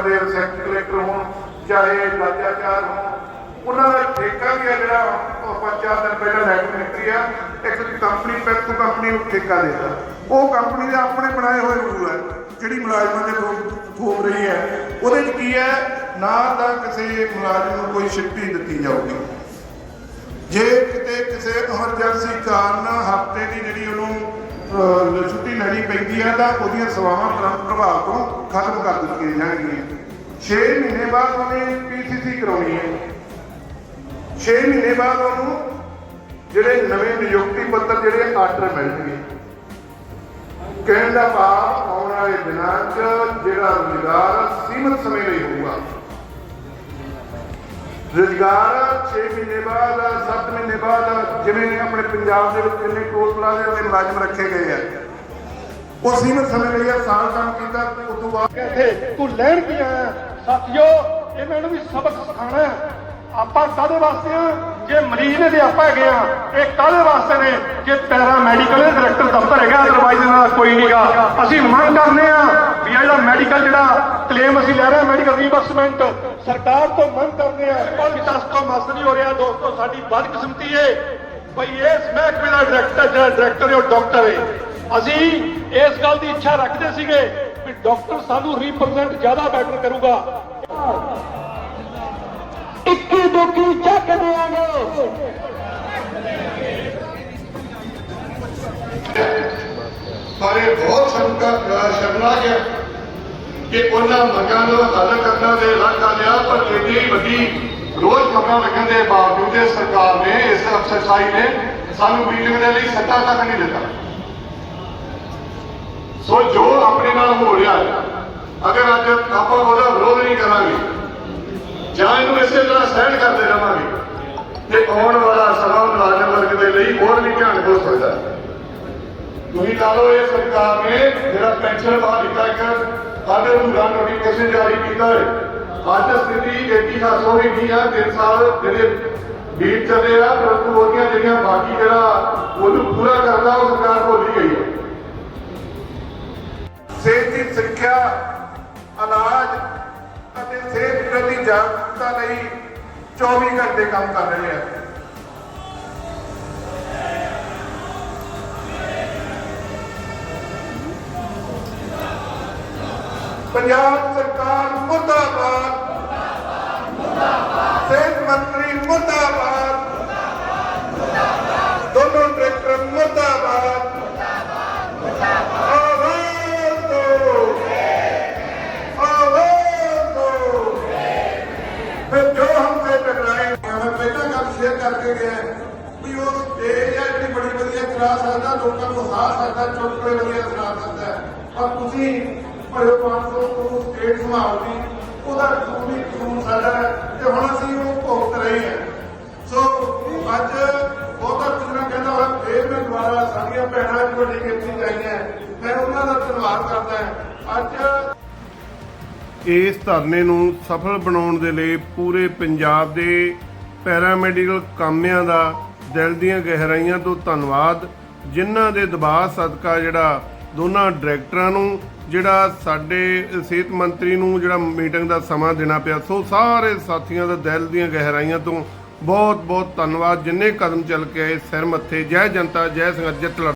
ਦੇ ਵਿੱਚ ਕਲੈਕਟਰ ਹੋਣ, ਚਾਹੇ ਲਾਜਾਚਾਰ ਹੋਣ, ਉਹਨਾਂ ਦਾ ਠੇਕਾ ਵੀ ਹੈ ਜਿਹੜਾ ਉਹ ਪੰਜ ਚਾਰ ਦਿਨ ਪਹਿਲਾਂ ਲੈਟ ਮਿਲਦੀ ਆ। ਇੱਕ ਕੰਪਨੀ ਪੈਕਟੂ ਕੰਪਨੀ ਨੂੰ ਠੇਕਾ ਦੇਦਾ ਉਹ ਕੰਪਨੀ ਦੇ ਆਪਣੇ ਬਣਾਏ ਹੋਏ ਰੂਲ ਹੈ ਜਿਹੜੀ ਮੁਲਾਜ਼ਮਾਂ ਦੇ ਥੋ- ਰਹੀ ਹੈ ਉਹਦੇ 'ਚ ਕੀ ਹੈ ਨਾ ਤਾਂ ਕਿਸੇ ਮੁਲਾਜ਼ਮ ਨੂੰ ਕੋਈ ਛੁੱਟੀ ਦਿੱਤੀ ਜਾਊਗੀ। ਜੇ ਕਿਤੇ ਕਿਸੇ ਐਮਰਜੈਂਸੀ ਕਾਰਨ ਹਫ਼ਤੇ ਦੀ ਜਿਹੜੀ ਉਹਨੂੰ ਛੁੱਟੀ ਲੈਣੀ ਪੈਂਦੀ ਹੈ ਤਾਂ ਉਹਦੀਆਂ ਸੇਵਾਵਾਂ ਤੁਰੰਤ ਪ੍ਰਭਾਵ ਤੋਂ ਖਤਮ ਕਰ ਦਿੱਤੀਆਂ ਜਾਣਗੀਆਂ। 6 ਮਹੀਨੇ ਬਾਅਦ ਉਹਨੇ ਪੀਸੀਸੀ ਕਰਾਉਣੀ ਹੈ। 6 ਮਹੀਨੇ ਬਾਅਦ ਉਹਨੂੰ ਜਿਹੜੇ ਨਵੇਂ ਨਿਯੁਕਤੀ ਪੱਤਰ ਜਿਹੜੇ ਆਰਡਰ ਮਿਲਣਗੇ। ਕਹਿਣ ਦਾ ਭਾਵ ਆਉਣ ਵਾਲੇ ਦਿਨਾਂ 'ਚ ਜਿਹੜਾ ਰੁਜ਼ਗਾਰ ਸੀਮਤ ਸਮੇਂ ਲਈ ਹੋਊਗਾ। ਰੁਜ਼ਗਾਰ 6 ਮਹੀਨੇ ਬਾਅਦ 7 ਮਹੀਨੇ ਬਾਅਦ, ਜਿਵੇਂ ਆਪਣੇ ਪੰਜਾਬ ਦੇ ਵਿੱਚ ਜਿੰਨੇ ਟੋਲ ਪਲਾਜ਼ੇ ਦੇ ਮੁਲਾਜ਼ਮ ਰੱਖੇ ਗਏ ਆ। ਉਹ ਸੀਮਤ ਸਮੇਂ ਲਈ ਸਾਲ ਕੰਮ ਕੀਤਾ ਉਸ ਤੋਂ ਬਾਅਦ ਇੱਥੇ ਤੂੰ ਲੈਣ ਕੀ ਆਇਆ। ਸਾਥੀਓ, ਇਹਨਾਂ ਨੂੰ ਵੀ ਸਬਕ ਸਿਖਾਉਣਾ ਆਪਾਂ ਕਾਹਦੇ ਵਾਸਤੇ ਆ? ਜੇ ਮਰੀਜ਼ ਨੇ ਤੇ ਆਪਾਂ ਹੈਗੇ ਆ, ਇਹ ਕਾਹਦੇ ਵਾਸਤੇ ਨੇ? ਜੇ ਪੈਰਾ ਮੈਡੀਕਲ ਡਾਇਰੈਕਟਰ ਦਫ਼ਤਰ ਹੈਗਾ ਅਦਰਵਾਈਜ਼ ਇਹਨਾਂ ਦਾ ਕੋਈ ਨਹੀਂਗਾ ਅਸੀਂ ਮੰਗ ਕਰਨੇ ਆ ਜਿਹੜਾ ਮੈਡੀਕਲ ਜਿਹੜਾ ਕਲੇਮ ਅਸੀਂ ਲੈ ਰਹੇ ਮੈਡੀਕਲ ਰੀਇੰਬਰਸਮੈਂਟ ਸਰਕਾਰ ਤੋਂ ਮੰਗ ਕਰਦੇ ਆ ਪਰ ਵੀ ਮਸ ਨਹੀਂ ਹੋ ਰਿਹਾ ਦੋਸਤੋ, ਸਾਡੀ ਬਦਕਿਸਮਤੀ ਏ। ਭਈ ਇਸ ਮਹਿਕਮੇ ਦਾ ਡਾਇਰੈਕਟਰ ਜਿਹੜਾ ਡਾਇਰੈਕਟਰ ਉਹ ਡਾਕਟਰ ਹੈ ਅਸੀਂ ਇਸ ਗੱਲ ਦੀ ਇੱਛਾ ਰੱਖਦੇ ਸੀਗੇ ਵੀ ਡਾਕਟਰ ਸਾਨੂੰ ਰਿਪਰੈਜ਼ੈਂਟ ਜ਼ਿਆਦਾ ਬੈਟਰ ਕਰੂਗਾ। ਇੱਕੀ ਦੁੱਕੀ ਚੱਕ ਦੇਾਂਗੇ ਪਰ ਬਹੁਤ ਸ਼ੰਕਾ ਸ਼ਰਮਨਾਕ ਹੈ। ਕਿ ਉਹਨਾਂ ਮੰਗਾਂ ਨੂੰ ਹੱਲ ਕਰਨਾ ਦੇ ਇਲਾਕਾ ਲਿਆ ਪਰ ਇੰਨੀ ਵੱਡੀ ਰੋਜ਼ ਖਬਰਾਂ ਲੱਗਣ ਦੇ ਬਾਵਜੂਦ ਇਹ ਸਰਕਾਰ ਨੇ, ਇਸ ਅਫਸਰਸ਼ਾਹੀ ਨੇ ਸਾਨੂੰ ਮੀਟਿੰਗ ਦੇ ਲਈ ਸੱਦਾ ਤੱਕ ਨਹੀਂ ਦਿੱਤਾ। ਸੋ ਜੋ ਆਪਣੇ ਨਾਲ ਹੋ ਰਿਹਾ ਅਗਰ ਅੱਜ ਆਪਾਂ ਉਹਦਾ ਵਿਰੋਧ ਨਹੀਂ ਕਰਾਂਗੇ, ਜਾਂ ਇਹਨੂੰ ਇਸੇ ਤਰ੍ਹਾਂ ਸਹਿਣ ਕਰਦੇ ਰਵਾਂਗੇ ਤੇ ਆਉਣ ਵਾਲਾ ਸਮਾਂ ਮੁਲਾਜ਼ਮ ਵਰਗ ਦੇ ਲਈ ਹੋਰ ਵੀ ਧਿਆਨ ਹੋ ਸਕਦਾ ਤੁਸੀਂ ਲਾ ਲਓ, ਇਹ ਸਰਕਾਰ ਨੇ ਜਿਹੜਾ ਪੈਨਸ਼ਨ ਬਾਹਰ ਦਿੱਤਾ ਇੱਕ ਸਾਡੇ ਨੂੰ ਨੋਟੀਫਿਕੇਸ਼ਨ ਜਾਰੀ ਕੀਤਾ ਹੈ। ਅੱਜ ਸਥਿਤੀ ਏਡੀ ਹੱਸ ਹੋ ਗਈ ਆ, ਤਿੰਨ ਸਾਲ ਜਿਹੜੇ ਬੀਤ ਚੱਲੇ ਆ ਪਰੰਤੂ ਉਹਦੀਆਂ ਜਿਹੜੀਆਂ ਬਾਕੀ ਜਿਹੜਾ ਉਹਨੂੰ ਪੂਰਾ ਕਰਦਾ, ਉਹ ਸਰਕਾਰ ਭੁੱਲ ਗਈ ਹੈ। ਸਿਹਤ ਦੀ ਸਿੱਖਿਆ ਇਲਾਜ ਅਤੇ ਸਿਹਤ ਪ੍ਰਤੀ ਜਾਗਰੂਕਤਾ ਲਈ 24 ਘੰਟੇ ਕੰਮ ਕਰ ਰਹੇ ਆ। ਪੰਜਾਬ ਸਰਕਾਰ ਮੁਰਦਾਬਾਦ ਸਿਹਤ ਮੰਤਰੀ ਮੁਰਦਾਬਾਦ ਦੋਨੋਂ ਡਾਇਰੈਕਟਰ ਮੁਰਦਾਬਾਦ ਆਵਾਜ਼ ਦਿਓ ਆਵਾਜ਼ ਦਿਓ ਫਿਰ ਜੋ ਹਮਸੇ ਟਕਰਾਏ ਮੈਂ ਪਹਿਲਾਂ ਗੱਲ ਸ਼ੇਅਰ ਕਰਕੇ ਗਿਆ ਵੀ ਉਹ ਸਟੇਜ ਆ ਜਿਹੜੀ ਬੜੀ ਵਧੀਆ ਚਲਾ ਸਕਦਾ ਲੋਕਾਂ ਨੂੰ ਹਸਾ ਸਕਦਾ ਚੁਟਕਲੇ ਵਧੀਆ ਸੁਣਾ ਸਕਦਾ ਹੈ। ਪਰ ਤੁਸੀਂ ਬੜੇ 500 ਤੋਂ ਸਟੇਜ ਸੰਭਾਲਦੀ, ਉਹਦਾ ਕਾਨੂੰਨੀ ਕਾਨੂੰਨ ਸਾਡਾ ਹੈ ਤੇ ਹੁਣ ਅਸੀਂ ਉਹ ਭੁਗਤ ਰਹੇ ਹਾਂ। ਸੋ ਅੱਜ ਬਹੁਤਾ ਕੁਝ ਨਾ ਕਹਿੰਦਾ ਹੋਇਆ ਫੇਰ ਮੈਂ ਦੁਬਾਰਾ ਸਾਡੀਆਂ ਭੈਣਾਂ ਦੀ ਵੱਡੀ ਗਿਣਤੀ ਚਾਹੀਆਂ ਮੈਂ ਉਹਨਾਂ ਦਾ ਧੰਨਵਾਦ ਕਰਦਾ ਅੱਜ ਇਸ ਧਰਨੇ ਨੂੰ ਸਫਲ ਬਣਾਉਣ ਦੇ ਲਈ ਪੂਰੇ ਪੰਜਾਬ ਦੇ ਪੈਰਾਮੈਡੀਕਲ ਕਾਮਿਆਂ ਦਾ ਦਿਲ ਦੀਆਂ ਗਹਿਰਾਈਆਂ ਤੋਂ ਧੰਨਵਾਦ, ਜਿਨ੍ਹਾਂ ਦੇ ਦਬਾਅ ਸਦਕਾ ਜਿਹੜਾ ਦੋਨਾਂ ਡਾਇਰੈਕਟਰਾਂ ਨੂੰ, ਜਿਹੜਾ ਸਾਡੇ ਸਿਹਤ ਮੰਤਰੀ ਨੂੰ ਜਿਹੜਾ ਮੀਟਿੰਗ ਦਾ ਸਮਾਂ ਦੇਣਾ ਪਿਆ, ਸੋ ਸਾਰੇ ਸਾਥੀਆਂ ਦਾ ਦਿਲ ਦੀਆਂ ਗਹਿਰਾਈਆਂ ਤੋਂ ਬਹੁਤ ਬਹੁਤ ਧੰਨਵਾਦ। ਜਿੰਨੇ ਕਦਮ ਚੱਲ ਕੇ ਆਏ, ਸਿਰ ਮੱਥੇ, ਜੈ ਜਨਤਾ, ਜੈ ਸੰਗਤ, ਜਿੱਤ ਲੜ